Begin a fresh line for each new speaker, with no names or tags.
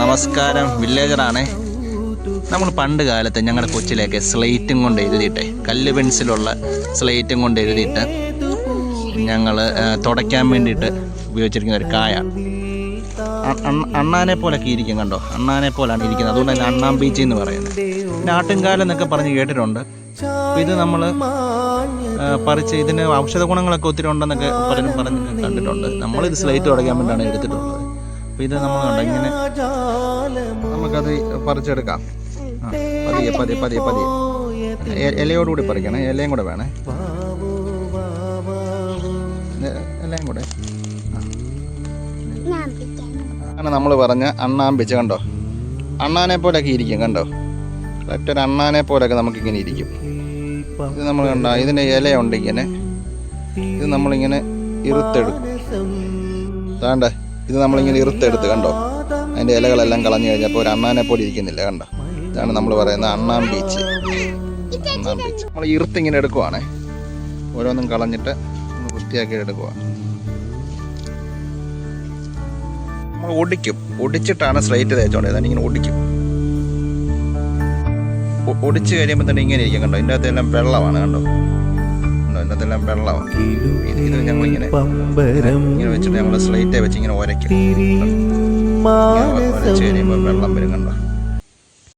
നമസ്കാരം. വില്ലേജറാണ്. നമ്മൾ പണ്ട് കാലത്ത് ഞങ്ങളുടെ കൊച്ചിലേക്ക് സ്ലേറ്റും കൊണ്ട് എഴുതിയിട്ടെ. കല്ല് പെൻസിലുള്ള സ്ലേറ്റും കൊണ്ട് എഴുതിയിട്ട് ഞങ്ങൾ തുടയ്ക്കാൻ വേണ്ടിയിട്ട് ഉപയോഗിച്ചിരിക്കുന്ന ഒരു അണ്ണ- അണ്ണാനെ പോലൊക്കെ ഇരിക്കും കണ്ടോ? അണ്ണാനെ പോലാണ് ഇരിക്കുന്നത്. അതുകൊണ്ട് തന്നെ അണ്ണാൻ ബീച്ച് എന്ന് പറയുന്നത്. പിന്നെ എന്നൊക്കെ പറഞ്ഞ് കേട്ടിട്ടുണ്ട്. ഇത് നമ്മൾ പറിച്ച് ഇതിന് ഔഷധ ഗുണങ്ങളൊക്കെ ഒത്തിരി ഉണ്ടെന്നൊക്കെ പലരും പറഞ്ഞ് കണ്ടിട്ടുണ്ട്. നമ്മളിത് സ്ലേറ്റ് തുടയ്ക്കാൻ വേണ്ടിയാണ് എടുത്തിട്ടുള്ളത്. അപ്പോൾ ഇത് നമ്മൾ കണ്ടോ? ഇങ്ങനെ നമുക്കത് പറിച്ചെടുക്കാം. പതിയെ പതിയെ പതിയെ പതിയെ. ഇലയോടുകൂടി പറിക്കണേ. ഇലയും കൂടെ വേണേ. ഇലയും കൂടെ. അങ്ങനെ നമ്മൾ പറഞ്ഞ അണ്ണാമ്പിച്ച് കണ്ടോ? അണ്ണാനെ പോലെയൊക്കെ ഇരിക്കും കണ്ടോ? കറക്റ്റ് ഒരു അണ്ണാനെ പോലെയൊക്കെ നമുക്കിങ്ങനെ ഇരിക്കും. ഇത് നമ്മൾ കണ്ടോ? ഇതിന്റെ ഇലയുണ്ട് ഇങ്ങനെ. ഇത് നമ്മളിങ്ങനെ ഇറുത്തെടുക്കും. താണ്ട. ഇത് നമ്മളിങ്ങനെ ഇറുത്തെടുത്ത് കണ്ടോ? അതിന്റെ ഇലകളെല്ലാം കളഞ്ഞു കഴിഞ്ഞപ്പോൾ ഒരു അണ്ണാനെ പോലെ ഇരിക്കുന്നില്ല കണ്ടോ? ഇതാണ് നമ്മൾ പറയുന്ന അണ്ണാൻ ബീച്ച്. അണ്ണാൻ ബീച്ച്. നമ്മൾ ഇറുത്തിങ്ങനെ എടുക്കുവാണേ. ഓരോന്നും കളഞ്ഞിട്ട് വൃത്തിയാക്കി എടുക്കുക നമ്മൾ ഒടിക്കും ഒടിച്ചിട്ടാണ് സ്ട്രൈറ്റ് തേച്ചോണ്ടത് ഇങ്ങനെ ഒടിക്കും ഒടിച്ച് കഴിയുമ്പോൾ തന്നെ ഇങ്ങനെ ഇരിക്കും കണ്ടോ? ഇതിന്റെ അകത്തെല്ലാം വെള്ളമാണ് കണ്ടോ? അകത്തെല്ലാം വെള്ളമാണ് ഇത് ഇത് ഞങ്ങളിങ്ങനെ ഇങ്ങനെ വെച്ചിട്ട് ഞങ്ങൾ സ്ലൈറ്റേ വെച്ച് ഇങ്ങനെ ഉരയ്ക്കും ഉരച്ച് കഴിയുമ്പോൾ വെള്ളം വരും കണ്ടോ?